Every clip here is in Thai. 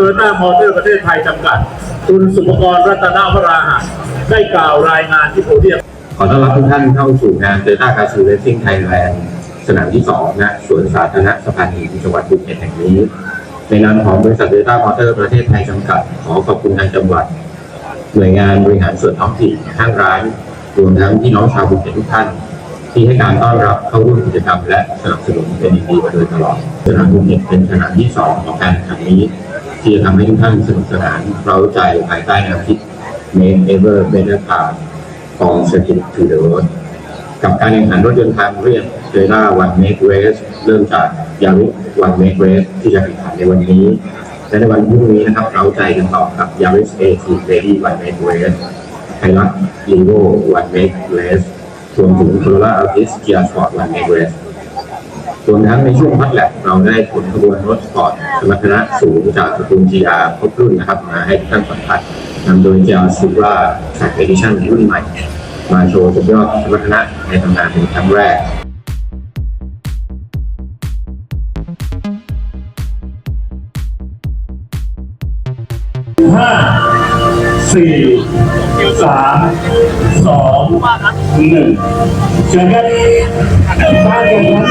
โยต้ามอเตอร์ประเทศไทยจำกัด คุณสุภกรรัตนวราหะได้กล่าวรายงานที่โพเดียมขอต้อนรับทุกท่านเข้าสู่งานเตต้าคาซูเรซิ่งไทยแลนด์สนามที่2ณสวนสาธารณะสะพานหินจังหวัดภูเก็ตแห่งนี้ ในนามของบริษัทเตต้ามอเตอร์ประเทศไทยจำกัด ขอขอบคุณทางจังหวัด หน่วยงานบริหารส่วนท้องถิ่นห้างร้าน รวมทั้งพี่น้องชาวภูเก็ตทุกท่านที่ให้การต้อนรับเข้าร่วมกิจกรรมและสนับสนุนเป็นอย่างดีมาโดยตลอด สนามภูเก็ตเป็นสนามที่สองของการแข่งนี้ ที่จะทำให้ทุกท่านสนุกสนานเราใจภายใต้แนวคิด Make Ever Better Car from Circuit to the Road กับการแข่งขันรถยนต์ทางเรียบเ o ล่าวันเมกเรสเริ่มจากยาริวันเมกเรสที่จะแข่งขันในวันนี้ และในวันพรุ่งนี้นะครับ เราใจกันต่อกับยาริสเอทีเรดี้วันเมกเรสไฮรักลีโววันเมกเรสรวมถึงโคโรล่าอัลติสเกียร์สปอร์ตวันเมกเรส รวมทั้งในช่วงพักแลบเราได้ผลขบวนรถสปอร์ตสมรรถนะสูงจากตระกูล GR ครบรุ่นนะครับมาให้ท่านสัมผัสนำโดย GR Supra Track Edition รุ่นใหม่ มาโชว์สุดยอดสมรรถนะในตำนานเป็นครั้งแรกห้าสี่สาม องหนึ่งเชิญครับการแข่งขัน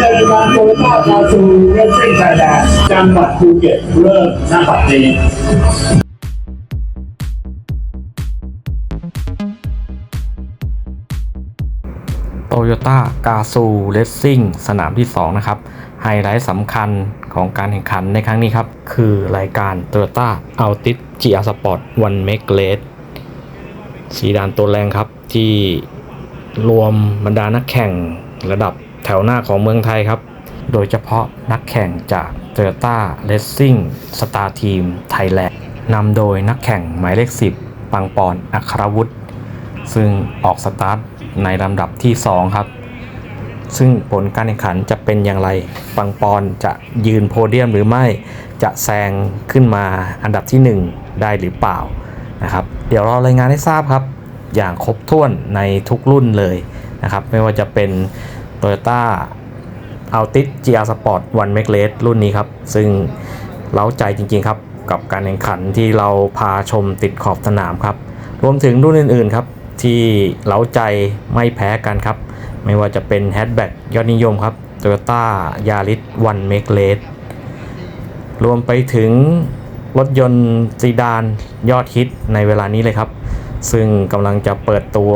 ในงานโตโยต้าคาซูเรซซิ่งไทยแลนด์จังหวัดภูเก็ตเริ่มหน้าบัดนี้โตโยต้ากาซูเลสซิ่งสนามที่ 2 นะครับ ไฮไลท์สำคัญของการแข่งขันในครั้งนี้ครับ คือรายการ Toyota Altis GR Sport One Make Race สีดานตัวแรงครับที่รวมบรรดานักแข่งระดับแถวหน้าของเมืองไทยครับ โดยเฉพาะนักแข่งจาก Toyota Racing Star Team Thailand นำโดยนักแข่งหมายเลข 10 ปังปอนอัครวุฒิซึ่งออกสตาร์ทในลำดับที่ 2 ครับ ซึ่งผลการแข่งขันจะเป็นอย่างไร ปังปอนจะยืนโพเดียมหรือไม่จะแซงขึ้นมาอันดับที่ 1 ได้หรือเปล่านะครับ เดี๋ยวเรารายงานให้ทราบครับ อย่างครบถ้วนในทุกรุ่นเลยนะครับ ไม่ว่าจะเป็น Toyota Altis GR Sport One Make Race รุ่นนี้ครับ ซึ่งเล้าใจจริงๆครับ กับการแข่งขันที่เราพาชมติดขอบสนามครับ รวมถึงรุ่นอื่นๆครับ ที่เล้าใจไม่แพ้กันครับ ไม่ว่าจะเป็นแฮชแบ็กยอดนิยมครับ Toyota Yaris One Make Race รวมไปถึง รถยนต์ซีดานยอดฮิตในเวลานี้เลยครับ ซึ่งกำลังจะเปิดตัว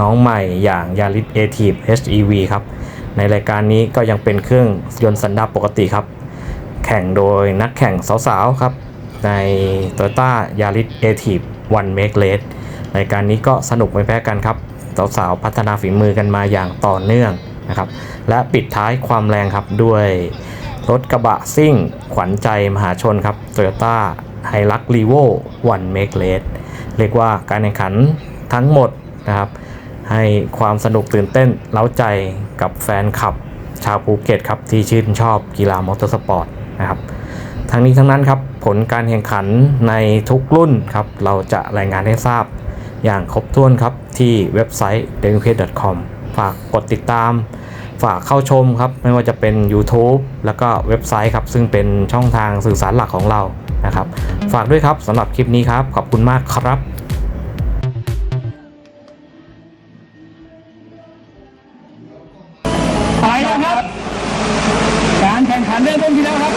น้องใหม่อย่าง Yaris a t i v HEV ครับ ในรายการนี้ก็ยังเป็นเครื่องยนต์สันดาปปกติครับ แข่งโดยนักแข่งสาวๆครับ ใน Toyota Yaris a t i v One Make Race รายการนี้ก็สนุกไม่แพ้กันครับ สาวๆพัฒนาฝีมือกันมาอย่างต่อเนื่องนะครับ และปิดท้ายความแรงครับด้วย รถกระบะซิ่ง ขวัญใจมหาชนครับ Toyota h i l u x r e v o One Make Race เรียกว่าการแข่งขันทั้งหมดนะครับ ให้ความสนุกตื่นเต้นเล้าใจกับแฟนคลับชาวภูเก็ตครับ ที่ชื่นชอบกีฬามอเตอร์สปอร์ตนะครับทั้งนี้ทั้งนั้นครับ ผลการแข่งขันในทุกรุ่นครับ เราจะรายงานให้ทราบอย่างครบถ้วนครับ ที่เว็บไซต์ d e n u k e c o m ฝากกดติดตาม ฝากเข้าชมครับ ไม่ว่าจะเป็น YouTube แล้วก็เว็บไซต์ครับ ซึ่งเป็นช่องทางสื่อสารหลักของเรานะครับ ฝากด้วยครับสำหรับคลิปนี้ครับ ขอบคุณมากครับไปแล้วครับ การแข่งขันเริ่มต้นที่แล้วครับ